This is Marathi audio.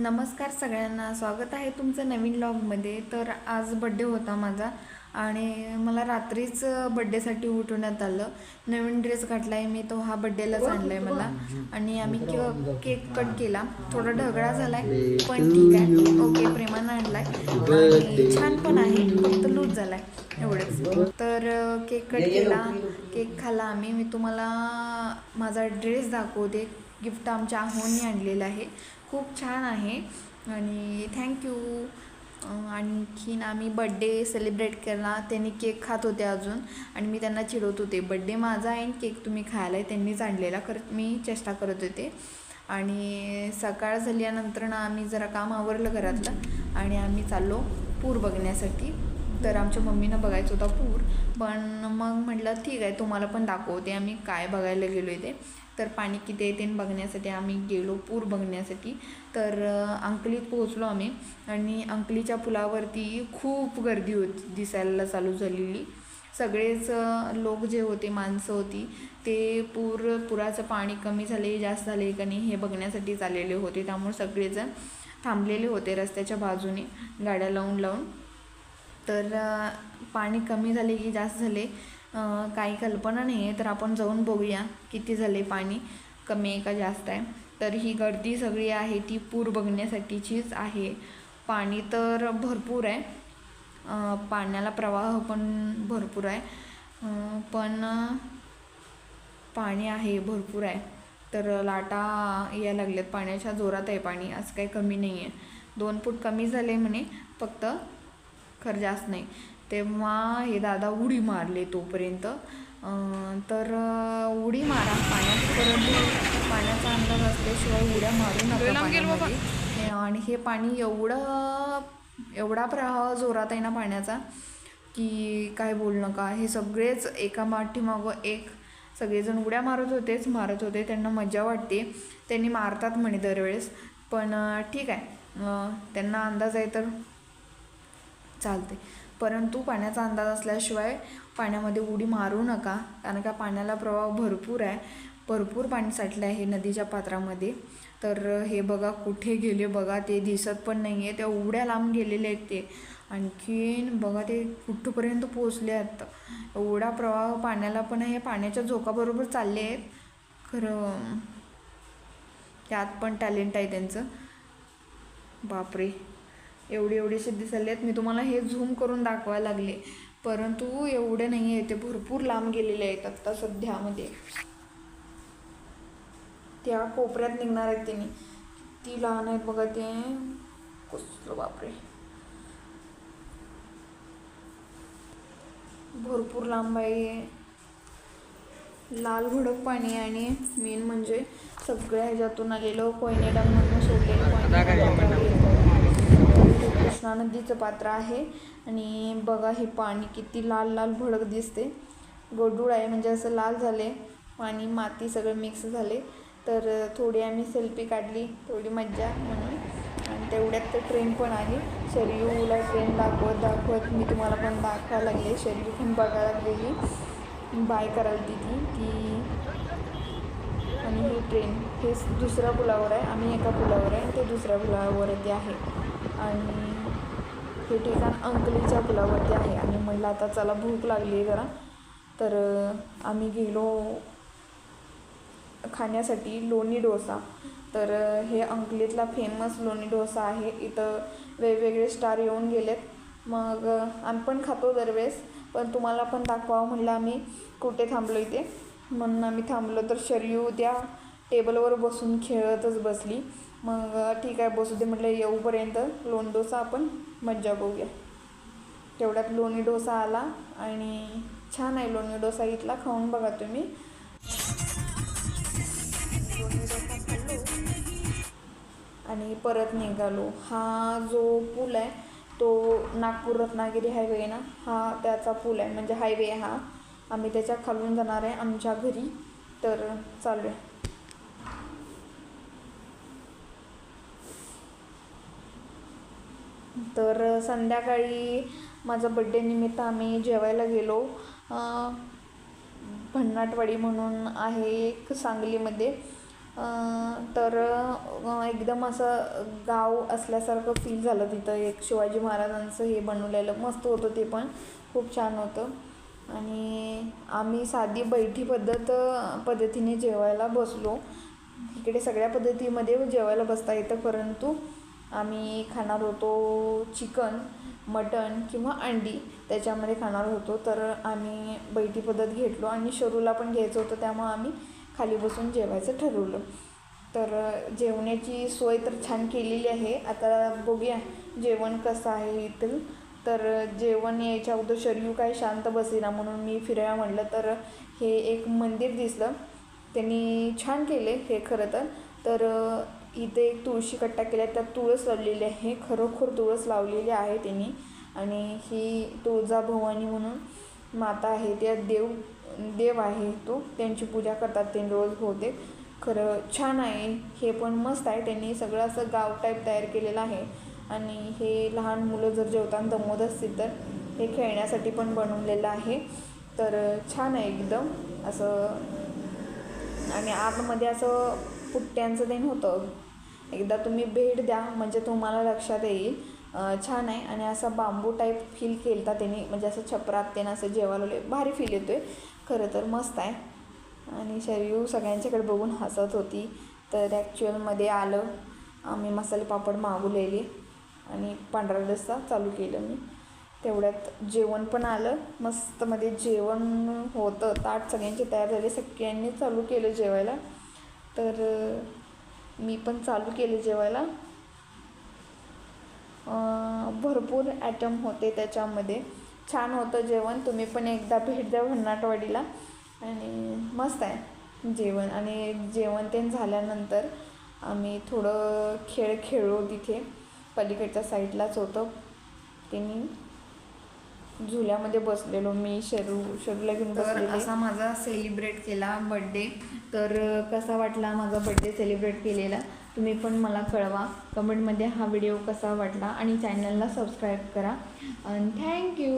नमस्कार सगळ्यांना. स्वागत आहे तुमचं नवीन लॉगमध्ये तर आज बड्डे होता माझा आणि मला रात्रीच बड्डेसाठी उठवण्यात आलं. नवीन ड्रेस घातला आहे मी तो हा बड्डेलाच आणला आहे मला. आणि आम्ही के केक कट केला. थोडा ढगळा झाला आहे पण ठीक आहे. ओके प्रेमानं आणला आहे आणि छान पण आहे. फक्त लूज झाला आहे एवढंच. तर केक कट केला. केक खाल्ला आम्ही. मी तुम्हाला माझा ड्रेस दाखवते. गिफ्ट आमच्या आहोनी आणलेलं आहे. खूप छान आहे. आणि थँक्यू आणखीन आम्ही बड्डे सेलिब्रेट केला. त्यांनी केक खात होते अजून. आणि मी त्यांना चिडवत होते. बड्डे माझा आहे आणि केक तुम्ही खायला आहे त्यांनीच आणलेला. करत मी चेष्टा करत होते. आणि सकाळ झाल्यानंतर ना आम्ही जरा काम आवरलं घरातलं. आणि आम्ही चाललो पूर बघण्यासाठी. तर आमच्या मम्मीनं बघायचं होता पूर. पण मग म्हटलं ठीक आहे तुम्हाला पण दाखवते आम्ही काय बघायला गेलो आहे ते. तर पाणी किती आहे ते बघण्यासाठी आम्ही गेलो पूर बघण्यासाठी. तर अंकलीत पोहोचलो आम्ही आणि अंकलीच्या पुलावरती खूप गर्दी होती दिसायला चालू झालेली. सगळेच लोक जे होते माणसं होती ते पूर पुराचं पाणी कमी झाले जास्त झाले का नाही हे बघण्यासाठीच आलेले होते. त्यामुळे सगळेजण थांबलेले होते रस्त्याच्या बाजूने गाड्या लावून लावून तर पाणी कमी झाले की जास्त झाले. काही कल्पना नाही आहे तर आपण जाऊन बघूया किती झाले पाणी कमी आहे का जास्त आहे. तर ही गर्दी सगळी आहे ती पूर बघण्यासाठीचीच आहे. पाणी तर भरपूर आहे. पाण्याला प्रवाह पण भरपूर आहे. पण पाणी आहे भरपूर आहे. तर लाटा या लागल्यात पाण्याच्या जोरात आहे पाणी असं काही कमी नाही आहे दोन फूट कमी झाले म्हणे फक्त. खरं जास्त नाही. तेव्हा हे दादा उडी मारले तोपर्यंत. तर उडी मारा. पाण्यात परंतु पाण्याचा अंदाज असल्याशिवाय उड्या मारू नका आणि हे पाणी एवढं एवढा प्रवाह जोरात आहे ना पाण्याचा की काय बोल नका. हे सगळेच एका माठीमागं एक सगळेजण उड्या मारत होतेच मारत होते. त्यांना मजा वाटते. त्यांनी मारतात म्हणे दरवेळेस. पण ठीक आहे. त्यांना अंदाज आहे तर चालते. परंतु पाण्याचा अंदाज असल्याशिवाय पाण्यामध्ये उडी मारू नका. कारण का पाण्याला प्रवाह भरपूर आहे. भरपूर पाणी साठलं आहे नदीच्या पात्रामध्ये. तर हे बघा कुठे गेले बघा. ते दिसत पण नाही आहे त्या उड्या लांब गेलेले आहेत ते. आणखीन बघा ते कुठपर्यंत पोचले आहेत. एवढा प्रवाह पाण्याला पण आहे. पाण्याच्या झोकाबरोबर चालले आहेत. खरं त्यात पण टॅलेंट आहे त्यांचं. बापरे. एवढे एवढेसे दिसायले आहेत. मी तुम्हाला हे झूम करून दाखवायला लागले. परंतु एवढे नाही आहे ते भरपूर लांब गेलेले आहेत आत्ता सध्यामध्ये. त्या कोपऱ्यात निघणार आहेत त्यांनी ती लहान आहेत बघा ते. कसलं बापरे. भरपूर लांब आहे. लाल भडक पाणी आणि मेन म्हणजे सगळ्या ह्याच्यातून आलेलं कोयने डॅममधून सोडलेलं पाणी कृष्णा नदीचं पात्र आहे. आणि बघा हे पाणी किती लाल लाल भडक दिसते. गोडूळ आहे म्हणजे असं लाल झाले. पाणी माती सगळं मिक्स झाले. तर थोडी आम्ही सेल्फी काढली थोडी मज्जा म्हणून. आणि तेवढ्यात तर ट्रेन पण आली. शरयूला ट्रेन दाखवत दाखवत मी तुम्हाला पण दाखवायला लागले. शरीर पण बघायला लागलेली. बाय करायला ती ती. ट्रेन हे दुसऱ्या पुलावर आहे. आम्ही एका पुलावर आहे ते दुसऱ्या पुलावरती आहे. आणि हे ठिकाण अंकलीच्या पुलावरती आहे. आणि म्हणलं आता चला भूक लागली आहे जरा. तर आम्ही गेलो खाण्यासाठी लोणी डोसा. तर हे अंकलीतला फेमस लोणी डोसा आहे. इथं वेगवेगळे स्टार येऊन गेलेत. मग आम्ही पण खातो दरवेळेस. पण तुम्हाला पण दाखवावं म्हणलं आम्ही. कुठे थांबलो इथे? म्हणून आम्ही थांबलो. तर शरयू द्या टेबलवर बसून खेळतच बसली. मग ठीक आहे बसू दे म्हटलं येऊपर्यंत लोण डोसा आपण मज्जा बघूया. तेवढ्यात लोणी डोसा आला आणि छान आहे लोणी डोसा इथला खाऊन बघा तुम्ही. लोणी डोसा खाल्लो आणि परत निघालो. हा जो पूल आहे तो नागपूर रत्नागिरी हायवे ना हा त्याचा पूल आहे. म्हणजे हायवे हा. आम्ही त्याच्या खालून जाणार आहे आमच्या घरी. तर चालू आहे तर संध्याकाळी माझा बड्डे निमित्त आम्ही जेवायला गेलो. भन्नाटवाडी म्हणून आहे एक सांगलीमध्ये. तर एकदम असं गाव असल्यासारखं फील झालं तिथं. एक शिवाजी महाराजांचं हे बनवलेलं मस्त होतं ते पण. खूप छान होतं. आणि आम्ही साधी बैठी पद्धत पद्धतीने जेवायला बसलो. इकडे सगळ्या पद्धतीमध्ये जेवायला बसता येतं परंतु आम्ही खाणार होतो चिकन मटण किंवा अंडी. त्याच्यामध्ये खाणार होतो. तर आम्ही बैठी पद्धत घेतलो आणि शरूला पण घ्यायचं होतं. त्यामुळं आम्ही खाली बसून जेवायचं ठरवलं. तर जेवण्याची सोय तर छान केलेली आहे. आता बघूया जेवण कसं आहे इथं. तर जेवण यायच्या अगोदर शरीर काय शांत बसेना म्हणून मी फिरायला म्हटलं तर हे एक मंदिर दिसलं. त्यांनी छान केले हे खरं तर. तर इथे एक तुळशी कट्टा केला त्यात तुळस लावलेली आहे. खरोखर तुळस लावलेली आहे त्यांनी आणि ही तुळजाभवानी म्हणून माता आहे. त्या देव देव आहे तो. त्यांची पूजा करतात ते रोज बहुतेक. खरं छान आहे. हे पण मस्त आहे. त्यांनी सगळं असं गाव टाईप तयार केलेलं आहे. आणि हे लहान मुलं जर जेवताना दमवत असतील तर हे खेळण्यासाठी पण बनवलेलं आहे. तर छान आहे एकदम. असं आणि आतमध्ये असं पुट्ट्यांचं देण होतं एकदा तुम्ही भेट द्या म्हणजे तुम्हाला लक्षात येईल. छान आहे. आणि असा बांबू टाईप फील केलता त्यांनी म्हणजे असं छपरात त्यानं असं जेवायला भारी फील येतो आहे खरं तर मस्त आहे. आणि शरीर सगळ्यांच्याकडे बघून हसत होती. तर ॲक्च्युअलमध्ये आलं. आम्ही मसाले पापड मागवलेले. आणि पांढरा रस्सा चालू केलं मी. तेवढ्यात जेवण पण आलं. मस्तमध्ये जेवण होतं. ताट सगळ्यांचे तयार झाले. सगळ्यांनी चालू केलं जेवायला. तर मी पण चालू केले जेवायला. भरपूर ॲटम होते त्याच्यामध्ये. छान होतं जेवण. तुम्ही पण एकदा भेट द्या भन्नाटवाडीला. आणि मस्त आहे जेवण. आणि जेवण ते झाल्यानंतर आम्ही थोडं खेळ खेळलो तिथे. पलीकडच्या साईडलाच होतं. त्यांनी झुल्यामध्ये बसलेलो मी शरू शरूला घेऊन तर असा माझा सेलिब्रेट केला बड्डे तर कसा वाटला माझा बड्डे सेलिब्रेट केलेला? तुम्ही पण मला कळवा. कमेंटमध्ये हा व्हिडिओ कसा वाटला? आणि चॅनलला सबस्क्राईब करा. आणि थँक्यू